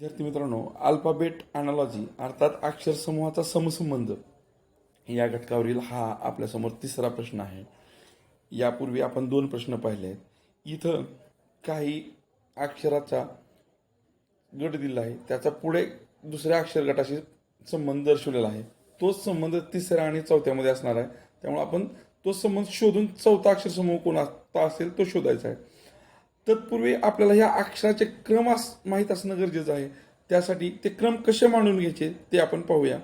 विद्यार्थी मित्रांनो alphabet analogy अर्थात अक्षर समूहाचा समसंबंध. या घटकावरील हा आपल्यासमोर तिसरा प्रश्न आहे. यापूर्वी आपण दोन प्रश्न पाहिले. आहेत इथं काही अक्षराचा गट दिला आहे. त्याचा पुढे दुसऱ्या अक्षर गटाशी संबंध दर्शवलेला आहे. तोच संबंध तिसऱ्या आणि चौथ्यामध्ये असणार आहे. त्यामुळे आपण तो संबंध शोधून चौथा अक्षर समूह कोणता असेल तो शोधायचा आहे. तत्पूर्वी आपल्याला ह्या अक्षराचे क्रम अस माहीत असणं गरजेचं आहे. त्यासाठी ते क्रम कसे मांडून घ्यायचे ते आपण पाहूया.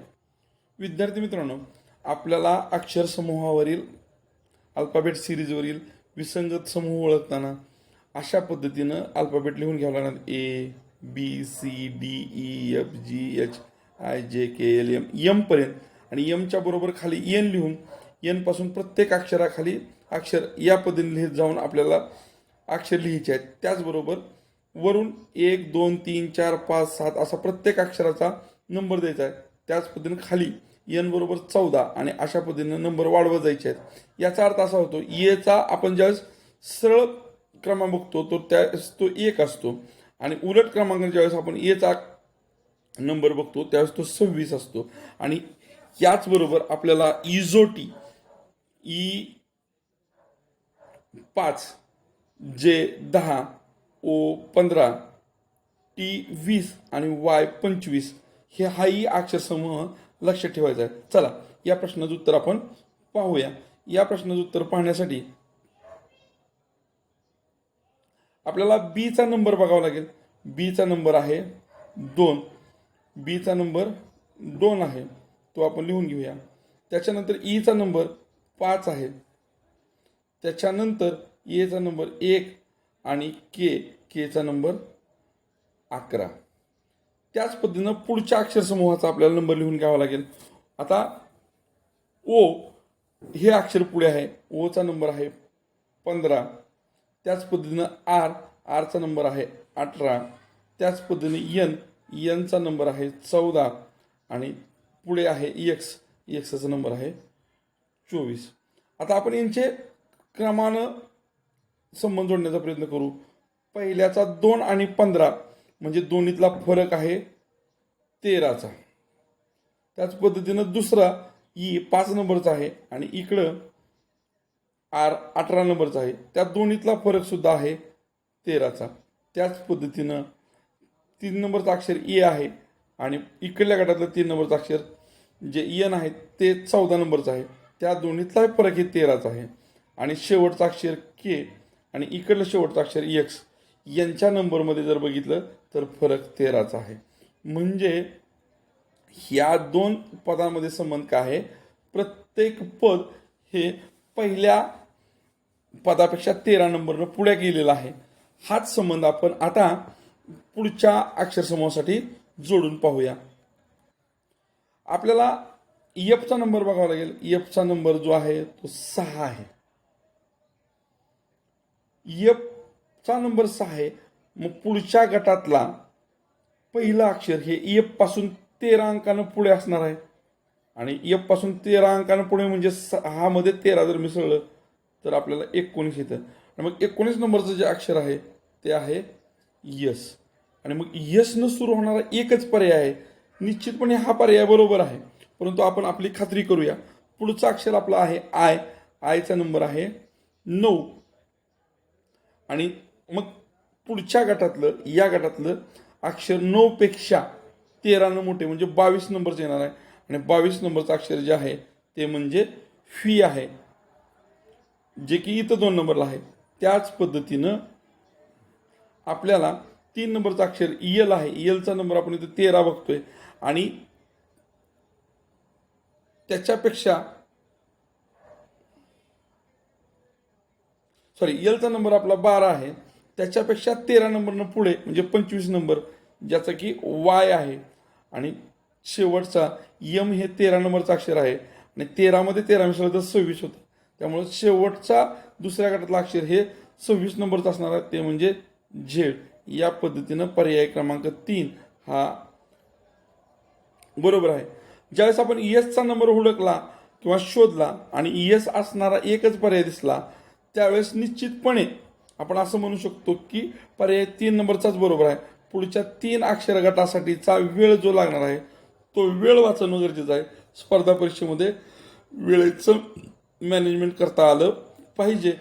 विद्यार्थी मित्रांनो आपल्याला अक्षर समूहावरील अल्फाबेट सिरीजवरील विसंगत समूह ओळखताना अशा पद्धतीनं अल्फाबेट लिहून घ्यावं लागणार. A B C D E F G H I J K L M यमपर्यंत आणि यमच्या बरोबर खाली एन लिहून एनपासून प्रत्येक अक्षराखाली अक्षर या पद्धतीने लिहित जाऊन आपल्याला अक्षर लिहायचे आहेत. त्याचबरोबर वरून एक दोन तीन चार पाच सात असा प्रत्येक अक्षराचा नंबर द्यायचा आहे. त्याच पद्धतीने खाली एन बरोबर चौदा आणि अशा पद्धतीनं नंबर वाढवत जायचे आहेत. याचा अर्थ असा होतो येचा आपण ज्यावेळेस सरळ क्रमांक बघतो तो त्या तो एक असतो. आणि उलट क्रमांक ज्यावेळेस आपण येचा नंबर बघतो त्यावेळेस तो सव्वीस असतो. आणि याचबरोबर आपल्याला इझोटी ई पाच जे दहा ओ पंधरा टी वीस आणि वाय पंचवीस हे हाही अक्षरसमूह लक्षात ठेवायचा आहे. चला या प्रश्नाचं उत्तर आपण पाहूया. या प्रश्नाचं उत्तर पाहण्यासाठी आपल्याला बीचा नंबर बघावा लागेल. बीचा नंबर आहे दोन. बीचा नंबर दोन आहे. तो आपण लिहून घेऊया. त्याच्यानंतर e ईचा नंबर पाच आहे. त्याच्यानंतर E एचा नंबर एक आणि के केचा नंबर अकरा. त्याच पद्धतीनं पुढच्या अक्षरसमूहाचा आपल्याला नंबर लिहून घ्यावा लागेल. आता ओ हे अक्षर पुढे आहे. ओचा नंबर आहे पंधरा. त्याच पद्धतीनं आर आरचा नंबर आहे अठरा. त्याच पद्धतीने यन यनचा नंबर आहे चौदा. आणि पुढे आहे एक्स एक्सचा नंबर आहे चोवीस. आता आपण यांचे क्रमानं संबंध जोडण्याचा प्रयत्न करू. पहिल्याचा दोन आणि पंधरा म्हणजे दोन्हीतला फरक आहे तेराचा. त्याच पद्धतीनं दुसरा ई पाच नंबरचा आहे आणि इकडं आर अठरा नंबरचा आहे. त्या दोन्हीतला फरकसुद्धा आहे तेराचा. त्याच पद्धतीनं तीन नंबरचं अक्षर ए आहे आणि इकडल्या गटातलं तीन नंबरचं अक्षर जे एन आहे ते चौदा नंबरचं आहे. त्या दोन्हीतला फरक हे तेराचा आहे. आणि शेवटचं अक्षर के आणि इकडलं शेवटचं अक्षर एक्स यांच्या नंबरमध्ये जर बघितलं तर फरक तेराचा आहे. म्हणजे ह्या दोन पदांमध्ये संबंध काय आहे? प्रत्येक पद हे पहिल्या पदापेक्षा तेरा नंबरनं पुढे गेलेला आहे. हाच संबंध आपण आता पुढच्या अक्षरसमूहासाठी जोडून पाहूया. आपल्याला एफचा नंबर बघावा लागेल. एफचा नंबर जो आहे तो सहा आहे. एफचा नंबर सहा आहे. मग पुढच्या गटातला पहिलं अक्षर हे एफपासून तेरा अंकानं पुढे असणार आहे. आणि एफपासून तेरा अंकानं पुढे म्हणजे सहामध्ये तेरा जर मिसळलं तर आपल्याला एकोणीस येतं. आणि मग एकोणीस नंबरचं जे अक्षर आहे ते आहे यस. आणि मग यसनं सुरू होणारा एकच पर्याय आहे. निश्चितपणे हा पर्याय बरोबर आहे. परंतु आपण आपली खात्री करूया. पुढचं अक्षर आपलं आहे आय आयचा नंबर आहे नऊ. आणि मग पुढच्या गटातलं या गटातलं अक्षर नऊपेक्षा तेरानं मोठे म्हणजे बावीस नंबरचं येणार आहे. आणि बावीस नंबरचं अक्षर जे आहे ते म्हणजे फी आहे. जे की इथं दोन नंबरला आहे. त्याच पद्धतीनं आपल्याला तीन नंबरचं अक्षर एल आहे. इयलचा नंबर आपण इथं तेरा बघतोय. आणि त्याच्यापेक्षा सॉरी एलचा नंबर आपला बारा आहे. त्याच्यापेक्षा तेरा नंबरनं पुढे म्हणजे पंचवीस नंबर ज्याचा की वाय आहे. आणि शेवटचा यम हे तेरा नंबरचं अक्षर आहे. आणि तेरामध्ये तेरा मिसळ तर सव्वीस होतं. त्यामुळे शेवटचा दुसऱ्या गटातला अक्षर हे सव्वीस नंबरचं असणार आहे. ते म्हणजे झेड या पद्धतीनं पर्याय क्रमांक तीन हा बरोबर आहे. ज्यावेळेस आपण एसचा नंबर हुडकला किंवा शोधला आणि एस असणारा एकच पर्याय दिसला त्यावेळेस निश्चितपणे आपण असं म्हणू शकतो की पर्याय तीन नंबरचाच बरोबर आहे. पुढच्या तीन अक्षर गटासाठीचा वेळ जो लागणार आहे तो वेळ वाचवणं गरजेचं आहे. स्पर्धा परीक्षेमध्ये वेळेचं मॅनेजमेंट करता आलं पाहिजे.